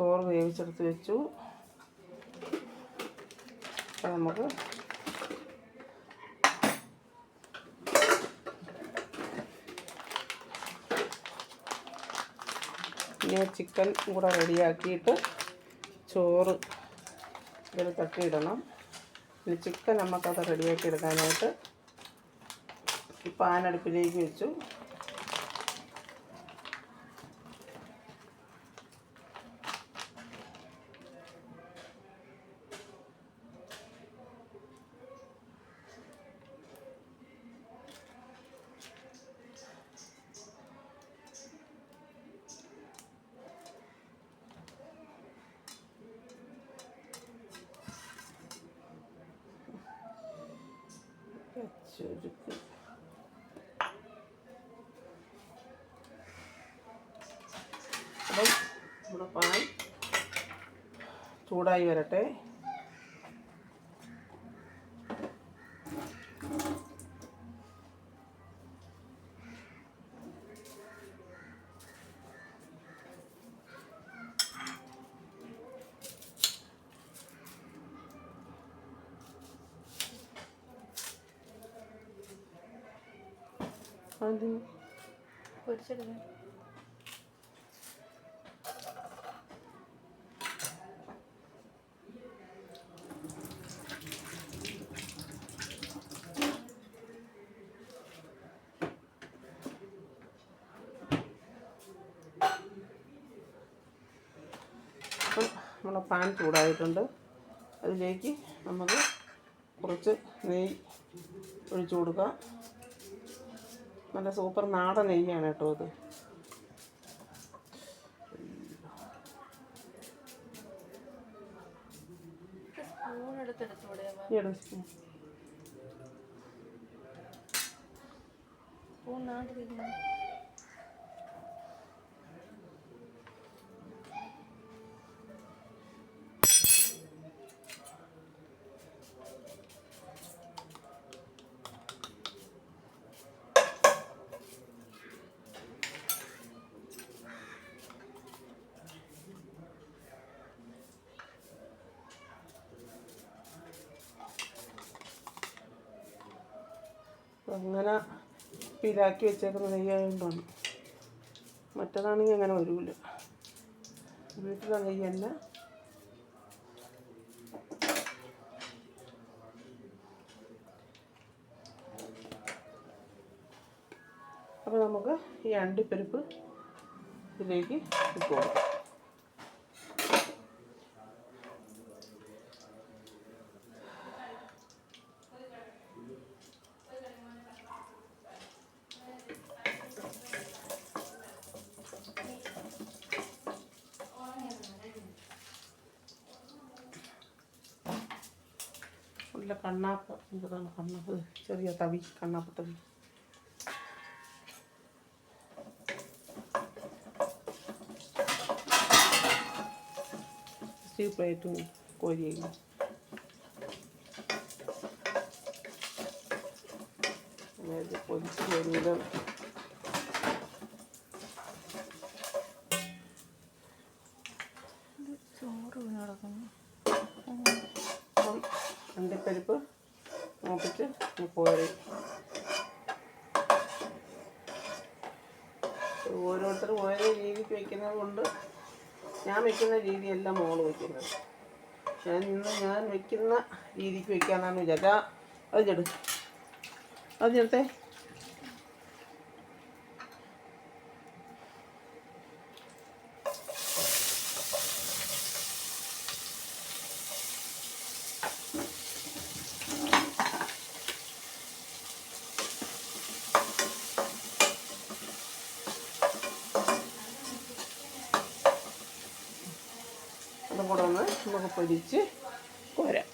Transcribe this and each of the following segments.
ചോറ് വേവിച്ചെടുത്ത് വെച്ചു. അപ്പം നമുക്ക് ഇനി ചിക്കൻ കൂടെ റെഡിയാക്കിയിട്ട് ചോറ് ഇതിൽ തട്ടിയിടണം. ഇനി ചിക്കൻ നമുക്കത് റെഡിയാക്കി എടുക്കാനായിട്ട് പാനടുപ്പിലേക്ക് വെച്ചു. ചുരുക്ക് അപ്പം നമ്മുടെ ചൂടായി വരട്ടെ. ആദ്യം പൊരിച്ചെടുക്കാം. അപ്പം നമ്മുടെ പാൻ ചൂടായിട്ടുണ്ട്. അതിലേക്ക് നമുക്ക് കുറച്ച് നെയ്യ് ഒഴിച്ചു കൊടുക്കാം. നല്ല സൂപ്പർ നാടൻ നെയ്യാണ് കേട്ടോ അത് സ്പൂൺ നാട്ടിലിരിക്കുന്നു. അങ്ങനെ പിലാക്കി വെച്ചേക്കുന്ന നെയ്യായതുകൊണ്ടാണ് മറ്റേതാണെങ്കിൽ അങ്ങനെ വരില്ല വീട്ടിലെ തന്നെ അപ്പോൾ നമുക്ക് ഈ അണ്ടിപ്പരിപ്പ് ഇതിലേക്ക് ഇട്ട് കൊടുക്കാം. ഉള്ള കണ്ണാപ്പ് എന്താണ് കണ്ണാപ്പ് ചെറിയ തവി കണ്ണാപ്പ് തവി സ്റ്റീൽ പ്ലേറ്റും കോരിയും അതായത് പൊതിച്ച് വരുന്നത് വെക്കുന്നത് കൊണ്ട് ഞാൻ വെക്കുന്ന രീതിയല്ല മോൾ വെക്കുന്നത് പക്ഷേ ഇന്ന് ഞാൻ വെക്കുന്ന രീതിക്ക് വെക്കാന്നാണ് വിചാരിച്ചാൽ അത് ചെടു അത് ചേർത്തേ അതും കൂടെ ഒന്ന് പൊരിച്ച് കോരാം.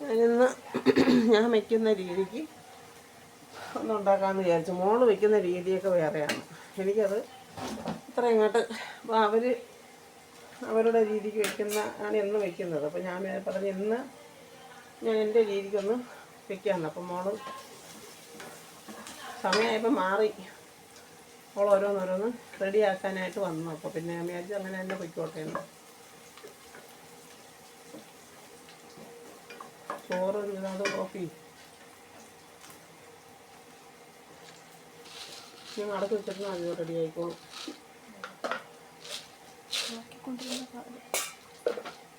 ഞാനിന്ന് ഞാൻ വയ്ക്കുന്ന രീതിക്ക് ഒന്നുണ്ടാക്കാമെന്ന് വിചാരിച്ചു. മോൾ വയ്ക്കുന്ന രീതിയൊക്കെ വേറെയാണ്. എനിക്കത് ഇത്ര ഇങ്ങോട്ട് അപ്പോൾ അവർ അവരുടെ രീതിക്ക് വയ്ക്കുന്ന ആണ് എന്ന് വയ്ക്കുന്നത് അപ്പോൾ ഞാൻ പറഞ്ഞു ഇന്ന് ഞാൻ എന്റെ രീതിക്കൊന്ന് വയ്ക്കാമെന്ന് അപ്പം മോൾ സമയമായപ്പോൾ മാറി. അവൾ ഓരോന്നോരോന്ന് റെഡിയാക്കാനായിട്ട് വന്നു. അപ്പോൾ പിന്നെ ഞാൻ വിചാരിച്ചു അങ്ങനെ തന്നെ പൊയ്ക്കോട്ടെ എന്ന്. ചോറ് ഒരു വിധം കോഫി ഞാൻ അടക്കി വെച്ചിട്ട് അത് റെഡി ആയിക്കോളും.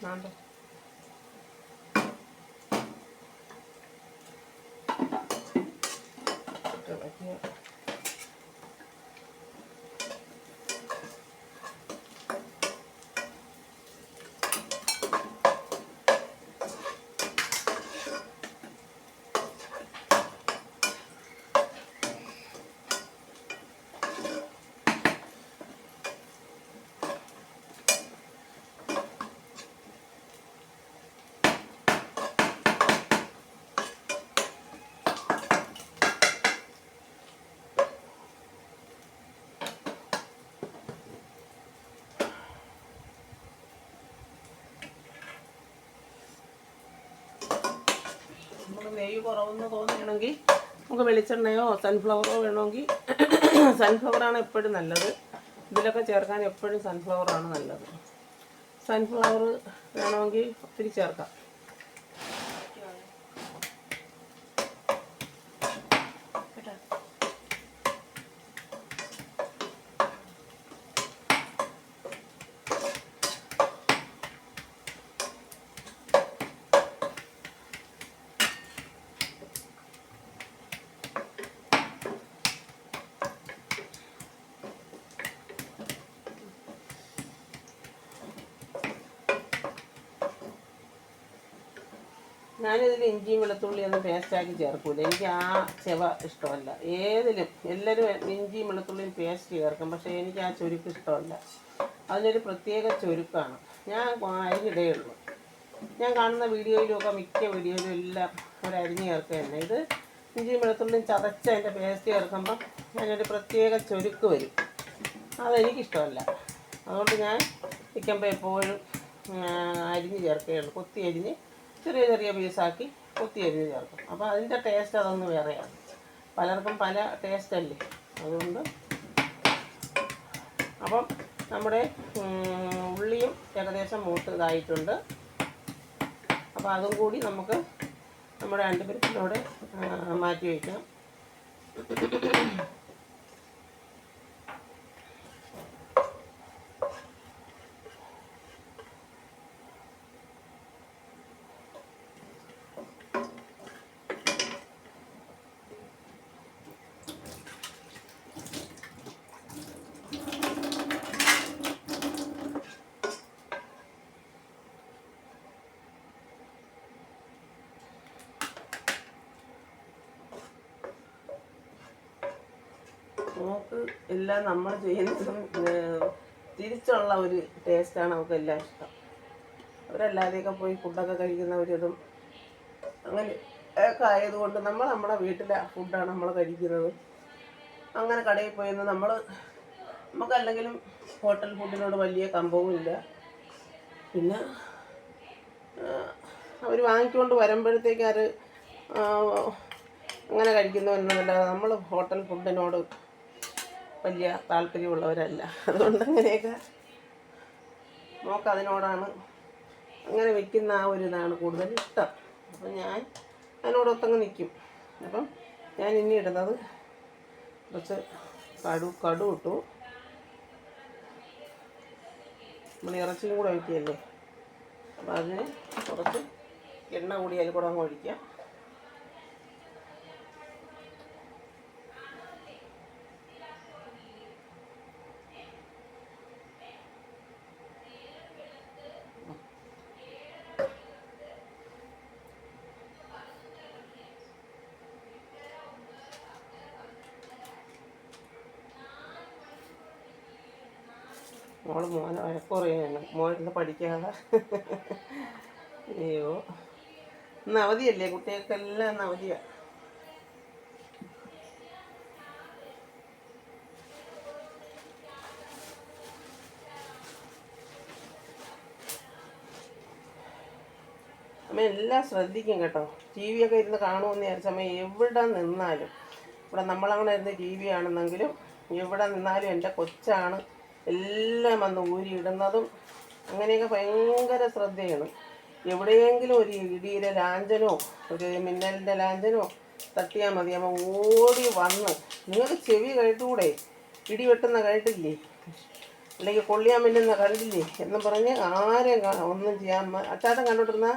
വേണ്ട ഇളക്കിയ നമുക്ക് നെയ്യ് കുറവെന്ന് തോന്നുകയാണെങ്കിൽ നമുക്ക് വെളിച്ചെണ്ണയോ സൺഫ്ലവറോ വേണമെങ്കിൽ സൺഫ്ലവറാണ് എപ്പോഴും നല്ലത്. ഇതിലൊക്കെ ചേർക്കാൻ എപ്പോഴും സൺഫ്ലവറാണ് നല്ലത്. സൺഫ്ലവർ വേണമെങ്കിൽ ഒത്തിരി ചേർക്കാം. ഞാനിതിൽ ഇഞ്ചിയും വെളുത്തുള്ളി ഒന്നും പേസ്റ്റാക്കി ചേർക്കൂല. എനിക്ക് ആ ചെവ ഇഷ്ടമല്ല. ഏതിലും എല്ലാവരും ഇഞ്ചിയും വെളുത്തുള്ളിയും പേസ്റ്റ് ചേർക്കും. പക്ഷേ എനിക്ക് ആ ചുരുക്ക് ഇഷ്ടമല്ല. അതിനൊരു പ്രത്യേക ചുരുക്കാണ്. ഞാൻ അരിഞ്ഞിടേ ഉള്ളൂ. ഞാൻ കാണുന്ന വീഡിയോയിലുമൊക്കെ മിക്ക വീഡിയോയിലും എല്ലാം ഒരു അരിഞ്ഞ് ചേർക്കുക തന്നെ. ഇത് ഇഞ്ചിയും വെളുത്തുള്ളിയും ചതച്ച് അതിന്റെ പേസ്റ്റ് ചേർക്കുമ്പം അതിനൊരു പ്രത്യേക ചുരുക്ക് വരും. അതെനിക്കിഷ്ടമല്ല. അതുകൊണ്ട് ഞാൻ ചിക്കൻ എപ്പോഴും അരിഞ്ഞ് ചേർക്കുകയുള്ളൂ. കൊത്തി അരിഞ്ഞ് ചെറിയ ചെറിയ പീസാക്കി കുത്തി ചേർക്കും. അപ്പോൾ അതിന്റെ ടേസ്റ്റ് അതൊന്ന് വേറെയാണ്. പലർക്കും പല ടേസ്റ്റ് അല്ലേ? അതുകൊണ്ട് അപ്പം നമ്മുടെ ഉള്ളിയും ഏകദേശം മൂത്ത് ഇതായിട്ടുണ്ട്. അപ്പോൾ അതും കൂടി നമുക്ക് നമ്മുടെ അണ്ടിപ്പരിപ്പിലൂടെ മാറ്റി വയ്ക്കാം നമുക്ക് എല്ലാം നമ്മൾ ചെയ്യുന്ന തിരിച്ചുള്ള ഒരു ടേസ്റ്റാണ് നമുക്ക് എല്ലാം ഇഷ്ടം. അവരല്ലാതെയൊക്കെ പോയി ഫുഡൊക്കെ കഴിക്കുന്നവരിതും അങ്ങനെ ഒക്കെ ആയതുകൊണ്ട് നമ്മൾ നമ്മുടെ വീട്ടിലെ ഫുഡാണ് നമ്മൾ കഴിക്കുന്നത്. അങ്ങനെ കടയിൽ പോയിരുന്നു നമ്മൾ നമുക്കല്ലെങ്കിലും ഹോട്ടൽ ഫുഡിനോട് വലിയ കമ്പവും ഇല്ല. പിന്നെ അവർ വാങ്ങിക്കൊണ്ട് വരുമ്പോഴത്തേക്ക് അത് അങ്ങനെ കഴിക്കുന്നവരെന്നല്ലാതെ നമ്മൾ ഹോട്ടൽ ഫുഡിനോട് വലിയ താല്പര്യമുള്ളവരല്ല. അതുകൊണ്ട് അങ്ങനെയൊക്കെ നോക്കതിനോടാണ് അങ്ങനെ വെക്കുന്ന ആ ഒരു ഇതാണ് കൂടുതൽ ഇഷ്ടം. അപ്പം ഞാൻ അതിനോടൊത്തങ്ങ് നിൽക്കും അപ്പം ഞാൻ ഇനി ഇടുന്നത് കുറച്ച് കടു കടു ഇട്ടു. നമ്മൾ ഇറച്ചിയും കൂടെ വയ്ക്കുകയല്ലേ അപ്പം അതിന് കുറച്ച് എണ്ണ കൂടി അതിൽ കൂടെ അങ്ങ് ഒഴിക്കാം മോൾ മോനെ മോനെല്ലാം പഠിക്കാതെ അയ്യോ. ഇന്ന് അവധിയല്ലേ? കുട്ടികൾക്കെല്ലാം ഇന്ന് അവധിയാ. അമ്മ അമ്മ എല്ലാം ശ്രദ്ധിക്കും കേട്ടോ. ടി വി ഒക്കെ ഇരുന്ന് കാണുമെന്ന് വിചാരിച്ച അമ്മ എവിടെ നിന്നാലും. ഇവിടെ നമ്മളങ്ങനെ ഇരുന്ന് ടി വി ആണെന്നെങ്കിലും എവിടെ നിന്നാലും എന്റെ കൊച്ചാണ് എല്ലാം വന്ന് ഊരിയിടുന്നതും അങ്ങനെയൊക്കെ ഭയങ്കര ശ്രദ്ധയാണ്. എവിടെയെങ്കിലും ഒരു ഇടിയിലെ ലാഞ്ചനോ ഒരു മിന്നലിന്റെ ലാഞ്ചനോ തട്ടിയാൽ മതി. അമ്മ ഓടി വന്ന് നിങ്ങൾക്ക് ചെവി കേട്ടുകൂടെ ഇടി വെട്ടുന്ന കേട്ടില്ലേ? അല്ലെങ്കിൽ കൊള്ളിയാൻ മിന്നുന്ന കണ്ടില്ലേ? എന്ന് പറഞ്ഞ് ആരെയും ഒന്നും ചെയ്യാൻ അച്ചാത്തൻ കണ്ടോണ്ടിരുന്ന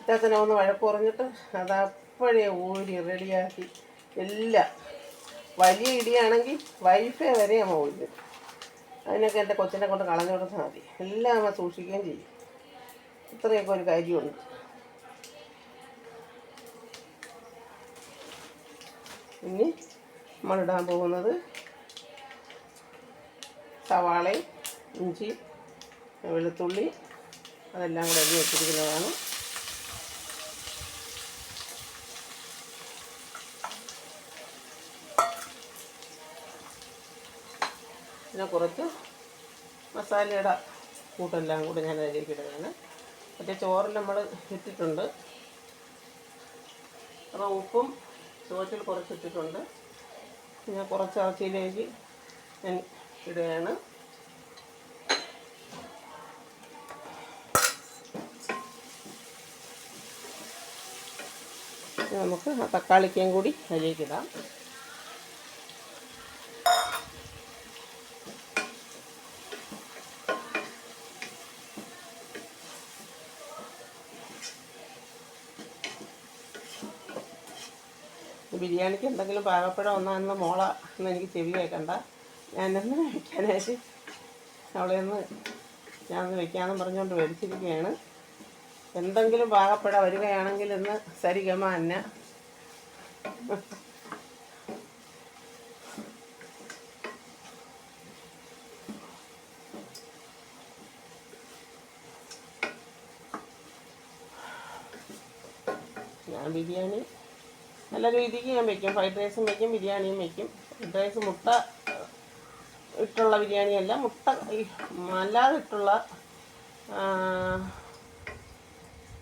അച്ചാത്തനെ ഒന്ന് വഴക്ക് പറഞ്ഞിട്ട് അത് അപ്പോഴേ ഊരി റെഡിയാക്കി എല്ലാം വലിയ ഇടിയാണെങ്കിൽ വൈഫൈ വരെ അമ്മ ഒഴിഞ്ഞു അതിനൊക്കെ എന്റെ കൊച്ചിനെ കൊണ്ട് കളഞ്ഞു കൊടുത്താൽ മതി. എല്ലാം നമ്മൾ സൂക്ഷിക്കുകയും ചെയ്യും. ഇത്രയൊക്കെ ഒരു കാര്യമുണ്ട്. ഇനി നമ്മളിടാൻ പോകുന്നത് സവാളയും ഇഞ്ചി വെളുത്തുള്ളി അതെല്ലാം കൂടെ അരിഞ്ഞ് വെച്ചിരിക്കുന്നതാണ്. പിന്നെ കുറച്ച് മസാലയുടെ കൂട്ടെല്ലാം കൂടി ഞാൻ അതിലേക്ക് ഇടുകയാണ് മറ്റേ ചോറ് നമ്മൾ ഇട്ടിട്ടുണ്ട്. അപ്പോൾ ഉപ്പും ചോറ്റിൽ കുറച്ച് ഇട്ടിട്ടുണ്ട്. പിന്നെ കുറച്ച് ഇറച്ചിയിലേക്ക് ഞാൻ ഇടുകയാണ്. നമുക്ക് ആ തക്കാളിക്കയും കൂടി അതിലേക്ക് ബിരിയാണിക്ക് എന്തെങ്കിലും പാകപ്പഴം ഒന്നാന്ന് മോള എന്ന് എനിക്ക് ചെവി കേൾക്കണ്ട ഞാനൊന്ന് വയ്ക്കാനായിട്ട് അവളെ ഒന്ന് ഞാനൊന്ന് വെക്കാമെന്ന് പറഞ്ഞുകൊണ്ട് മേടിച്ചിരിക്കുകയാണ്. എന്തെങ്കിലും പാകപ്പഴ വരികയാണെങ്കിൽ ഇന്ന് സരിഗമ അന്ന. ഞാൻ ബിരിയാണി നല്ല രീതിക്ക് ഞാൻ വെക്കും. ഫ്രൈഡ് റൈസും വെക്കും ബിരിയാണിയും വെക്കും. ഫ്രൈഡ് റൈസ് മുട്ട ഇട്ടുള്ള ബിരിയാണിയല്ല മുട്ട അല്ലാതെ ഇട്ടുള്ള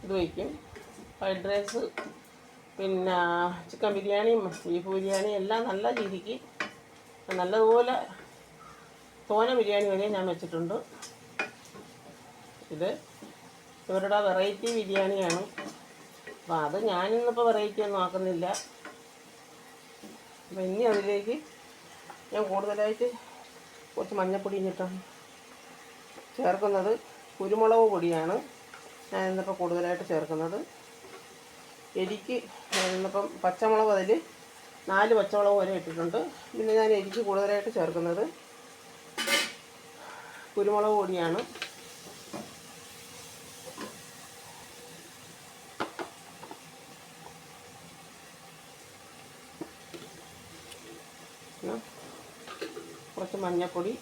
ഇത് വയ്ക്കും ഫ്രൈഡ് റൈസ് പിന്നെ ചിക്കൻ ബിരിയാണിയും ബീഫ് ബിരിയാണി എല്ലാം നല്ല രീതിക്ക് നല്ലതുപോലെ തോന ബിരിയാണി വരെ ഞാൻ വെച്ചിട്ടുണ്ട്. ഇത് ഇവരുടെ വെറൈറ്റി ബിരിയാണിയാണ്. അപ്പം അത് ഞാനിന്നിപ്പോൾ വെറൈറ്റി ഒന്നും ആക്കുന്നില്ല. അപ്പം ഇനി അതിലേക്ക് ഞാൻ കൂടുതലായിട്ട് കുറച്ച് മഞ്ഞപ്പൊടി ഇട്ടാണ് ചേർക്കുന്നത്. കുരുമുളക് പൊടിയാണ് ഞാൻ ഇന്നിപ്പോൾ കൂടുതലായിട്ട് ചേർക്കുന്നത്. എരിക്ക് ഇന്നിപ്പം പച്ചമുളക് അതിൽ നാല് പച്ചമുളക് വരെ ഇട്ടിട്ടുണ്ട്. പിന്നെ ഞാൻ എരിക്ക് കൂടുതലായിട്ട് ചേർക്കുന്നത് കുരുമുളക് പൊടിയാണ്. കുറച്ച് മഞ്ഞൾപ്പൊടി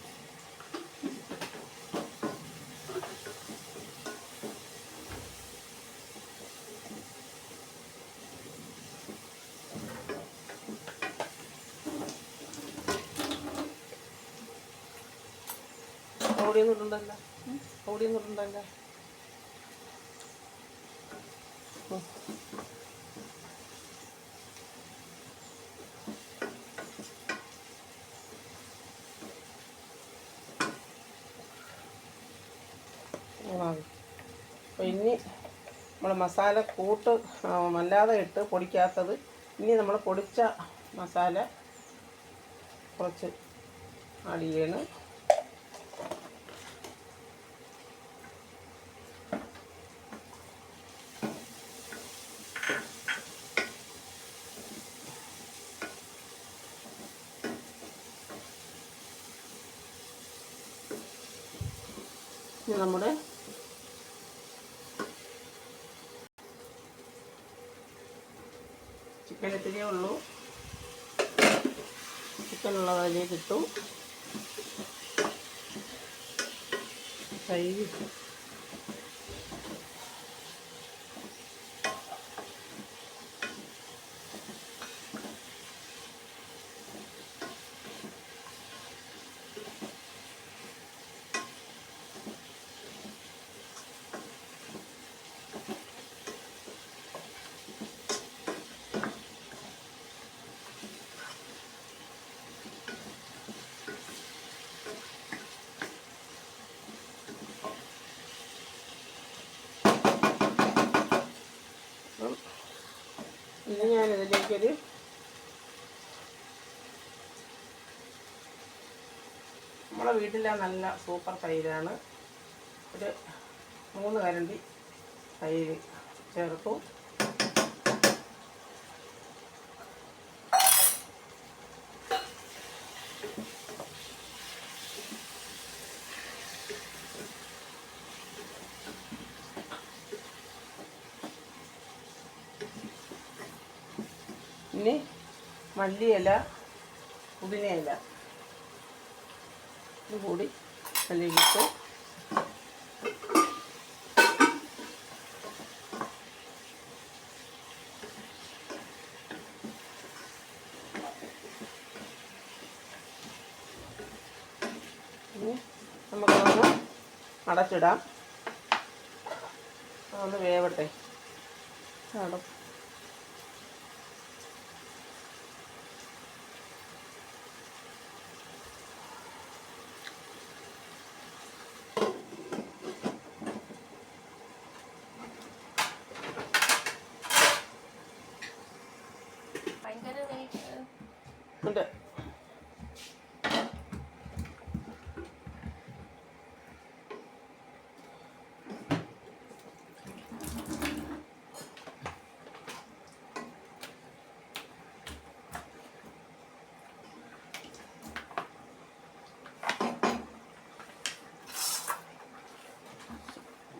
പൊടിയൊന്നും ഇടണ്ടല്ല? പൊടിയൊന്നും ഇടണ്ടല്ല? അപ്പോൾ ഇനി നമ്മൾ മസാല കൂട്ട് അല്ലാതെ ഇട്ട് പൊടിക്കാത്തത് ഇനി നമ്മൾ പൊടിച്ച മസാല കുറച്ച് ആഡ് ചെയ്യണം. നമ്മുടെ ചിക്കൻ ഇത്തിരിയേ ഉള്ളൂ ചിക്കൻ ഉള്ളത് അതിലേക്ക് ഇട്ടു തൈര് ഇനി ഞാൻ നമ്മളെ വീട്ടിലെ നല്ല സൂപ്പർ തൈരാണ്. ഒരു മൂന്ന് കരണ്ടി തൈര് ചേർത്തു ഇനി മല്ലിയില പുതിനയില. കൂടി അതിലേക്കിട്ട് നമുക്കൊന്ന് അടച്ചിടാം. അതൊന്ന് വേവട്ടെ. അട ഭയങ്കര നെയ്- ഉണ്ട്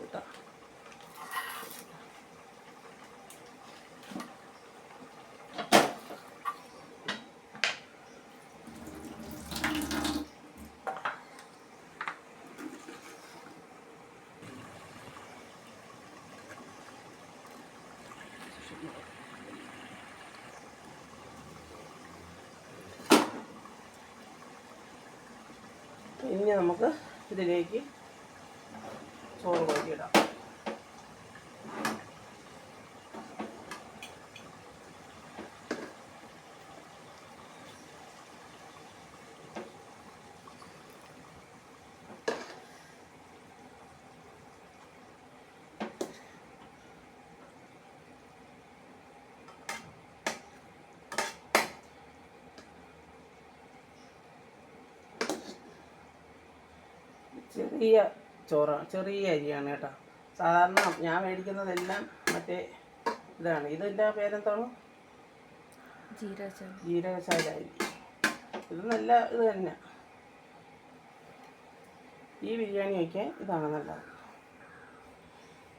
ഇതാ. ഇനി നമുക്ക് ഇതിലേക്ക് ചോറ് കോരിയിടാം. ചെറിയ ചോറ ചെറിയ അരിയാണ് കേട്ടോ. സാധാരണ ഞാൻ മേടിക്കുന്നതെല്ലാം മറ്റേ ഇതാണ്. ഇതിന്റെ പേരെന്താണ്? ജീരകം ജീരകശാല അരി. ഇത് നല്ല ഇത് തന്നെ. ഈ ബിരിയാണി വയ്ക്കാൻ ഇതാണ് നല്ലത്.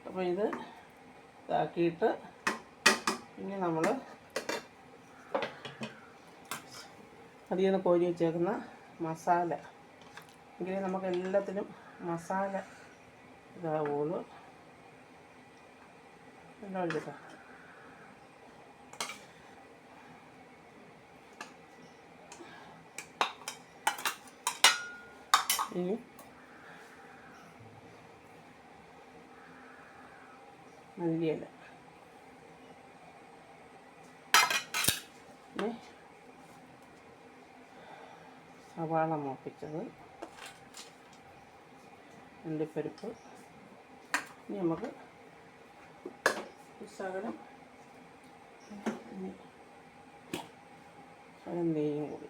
അപ്പോൾ ഇത് ഇതാക്കിയിട്ട് ഇനി നമ്മൾ അതിൽ നിന്ന് കോരി വെച്ചേക്കുന്ന മസാല. എങ്കിലേ നമുക്ക് എല്ലാത്തിനും മസാല ഇതാവുള്ളൂ. എല്ലാം ഇനി മല്ലിയില. സവാള മൂപ്പിച്ചത്. അണ്ടിപ്പരിപ്പ് ഇനി നമുക്ക് സകലം ശകലം നെയ്യും കൂടി.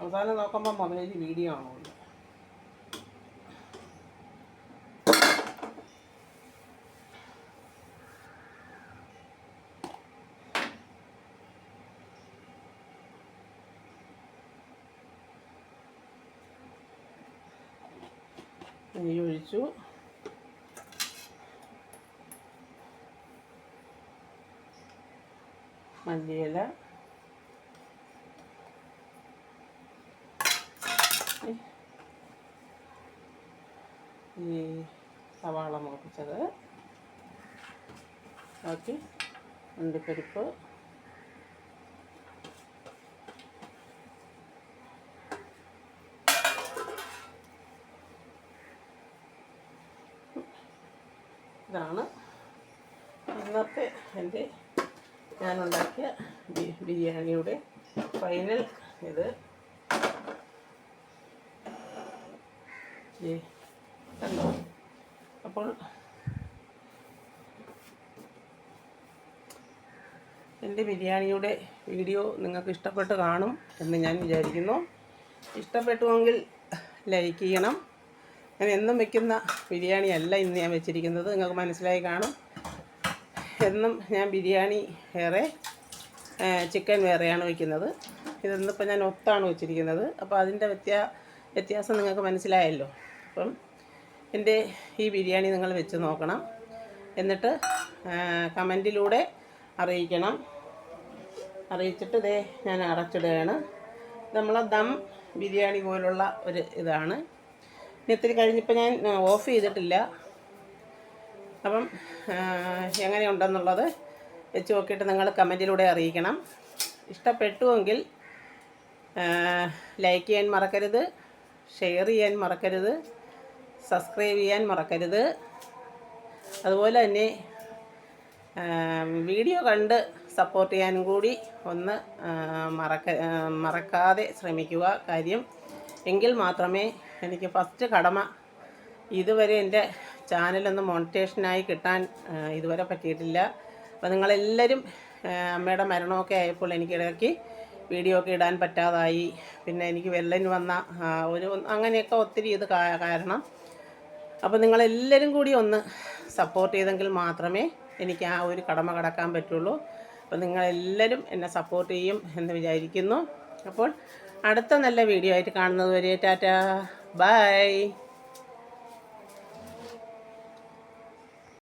അവസാനം നോക്കുമ്പോൾ മൊബൈലിൽ വീഡിയോ ആണോ നെയ്യ് ഒഴിച്ചു. മല്ലിയില. സവാള മുളപ്പിച്ചത് ബാക്കി ഉണ്ടിപ്പരിപ്പ് ഇതാണ് ഇന്നത്തെ എന്റെ ഞാനുണ്ടാക്കിയ ബിരിയാണിയുടെ ഫൈനൽ ഇത്. കണ്ടോ? അപ്പോൾ എന്റെ ബിരിയാണിയുടെ വീഡിയോ നിങ്ങൾക്ക് ഇഷ്ടപ്പെട്ട് കാണും എന്ന് ഞാൻ വിചാരിക്കുന്നു. ഇഷ്ടപ്പെട്ടുവെങ്കിൽ ലൈക്ക് ചെയ്യണം. ഞാൻ എന്നും വെക്കുന്ന ബിരിയാണിയല്ല ഇന്ന് ഞാൻ വെച്ചിരിക്കുന്നത്. നിങ്ങൾക്ക് മനസ്സിലായി കാണും. എന്നും ഞാൻ ബിരിയാണി വേറെ ചിക്കൻ വേറെയാണ് വയ്ക്കുന്നത് ഇതെന്നിപ്പോൾ ഞാൻ ഒത്താണ് വെച്ചിരിക്കുന്നത്. അപ്പോൾ അതിന്റെ വ്യത്യാ വ്യത്യാസം നിങ്ങൾക്ക് മനസ്സിലായല്ലോ. അപ്പം എന്റെ ഈ ബിരിയാണി നിങ്ങൾ വെച്ച് നോക്കണം. എന്നിട്ട് കമന്റിലൂടെ അറിയിക്കണം. അറിയിച്ചിട്ട് ഇതേ ഞാൻ അടച്ചിടുകയാണ്. നമ്മളെ ദം ബിരിയാണി പോലുള്ള ഒരു ഇതാണ്. ഇനി ഇത്തിരി കഴിഞ്ഞപ്പോൾ ഞാൻ ഓഫ് ചെയ്തിട്ടില്ല. അപ്പം എങ്ങനെയുണ്ടെന്നുള്ളത് വെച്ച് നോക്കിയിട്ട് നിങ്ങൾ കമന്റിലൂടെ അറിയിക്കണം. ഇഷ്ടപ്പെട്ടുവെങ്കിൽ ലൈക്ക് ചെയ്യാൻ മറക്കരുത് ഷെയർ ചെയ്യാൻ മറക്കരുത്. സബ്സ്ക്രൈബ് ചെയ്യാൻ മറക്കരുത്. അതുപോലെ തന്നെ വീഡിയോ കണ്ട് സപ്പോർട്ട് ചെയ്യാനും കൂടി ഒന്ന് മറക്ക മറക്കാതെ ശ്രമിക്കുക. കാര്യം എങ്കിൽ മാത്രമേ എനിക്ക് ഫസ്റ്റ് കടമ ഇതുവരെ എന്റെ ചാനലൊന്ന് മോണിറ്റേഷനായി കിട്ടാൻ ഇതുവരെ പറ്റിയിട്ടില്ല. അപ്പോൾ നിങ്ങളെല്ലാവരും അമ്മയുടെ മരണമൊക്കെ ആയപ്പോൾ എനിക്ക് ഇടയ്ക്ക് വീഡിയോ ഒക്കെ ഇടാൻ പറ്റാതായി. പിന്നെ എനിക്ക് വെള്ളൻ വന്ന ഒരു അങ്ങനെയൊക്കെ ഒത്തിരി ഇത് കാരണം അപ്പോൾ നിങ്ങളെല്ലാവരും കൂടി ഒന്ന് സപ്പോർട്ട് ചെയ്തെങ്കിൽ മാത്രമേ എനിക്ക് ആ ഒരു കടമ കടക്കാൻ പറ്റുള്ളൂ. അപ്പോൾ നിങ്ങളെല്ലാവരും എന്നെ സപ്പോർട്ട് ചെയ്യും എന്ന് വിചാരിക്കുന്നു. അപ്പോൾ അടുത്ത നല്ല വീഡിയോ ആയിട്ട് കാണുന്നത് വരെ ടാറ്റാ. ബൈ